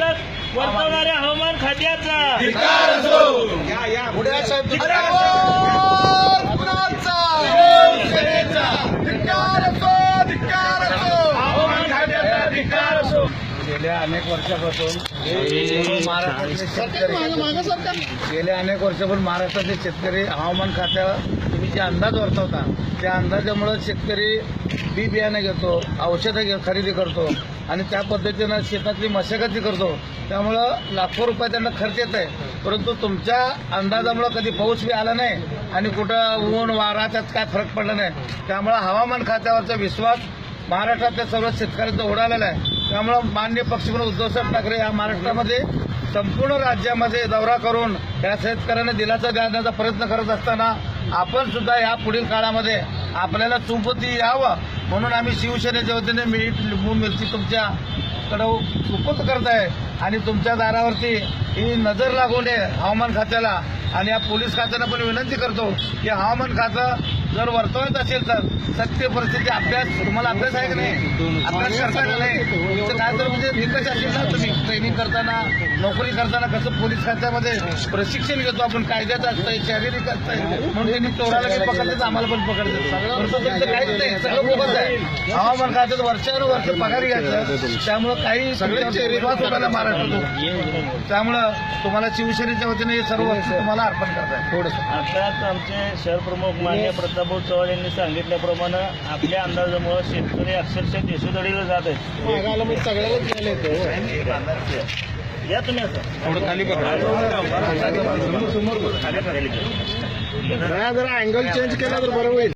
अंदाज वर्तवणाऱ्या हवामान खात्याचा हवामान खात्याचा धिक्कार असो गेल्या अनेक वर्षापासून महाराष्ट्रातले शेतकरी गेल्या अनेक वर्षापासून महाराष्ट्रातले शेतकरी हवामान खात्यावर तुम्ही जे अंदाज वर्तवता त्या अंदाजामुळे शेतकरी बी बियाणे घेतो औषधं घे खरेदी करतो आणि त्या पद्धतीनं शेतातली मशागती करतो. त्यामुळं लाखो रुपये त्यांना खर्च येत आहे. परंतु तुमच्या अंदाजामुळं कधी पाऊस बी आला नाही आणि कुठं ऊन वारा त्यात काय फरक पडला नाही. त्यामुळं हवामान खात्यावरचा विश्वास महाराष्ट्रातल्या सर्व शेतकऱ्यांचा उडालेला आहे. त्यामुळं मान्य पक्षप्रमुख उद्धवसाहेब ठाकरे या महाराष्ट्रामध्ये संपूर्ण राज्यामध्ये दौरा करून या शेतकऱ्यांना दिलासा देण्याचा प्रयत्न करत असताना आपण सुद्धा या पुढील काळामध्ये आपल्याला चुंबती यावं म्हणून आम्ही शिवसेनेच्या वतीने मीठ लिंबू मिरची तुमच्याकडं सुपूर्द करत आहे आणि तुमच्या दारावरती ही नजर लागू नये हवामान खात्याला. आणि या पोलीस खात्याला पण विनंती करतो की हवामान खातं जर वर्तवत असेल तर सत्य परिस्थिती अभ्यास तुम्हाला अभ्यास आहे की नाही? अभ्यास करता का नाही? काय तर म्हणजे निकष असेल ना तुम्ही ट्रेनिंग करताना नोकरी करताना कसं पोलीस खात्यामध्ये प्रशिक्षण घेतो आपण कायद्याचं असतंय शारीरिक असतंय म्हणून त्यांनी चोराला काही पकडतात आम्हाला पण तुमचं काहीच नाही सगळं बोगस आहे. हवामान खात्यात वर्षानुवर्ष पगार घ्यायचं त्यामुळं काही सगळे विश्वास उडाला महाराष्ट्रातून त्यामुळं तुम्हाला शिवसेनेच्या वतीने हे सर्व तुम्हाला अर्पण करताय थोडंसं आताच आमचे शहर प्रमुख मान्य प्रतापभाऊ चव्हाण यांनी सांगितल्याप्रमाणे आपल्या अंदाजामुळे शेतकरी अक्षरशः देशोधडीला जात आहेत. सगळ्यालाच गेले या तुम्ही असं. थोडं खाली खाली खाली. जरा अँगल चेंज केला तर बरं होईल.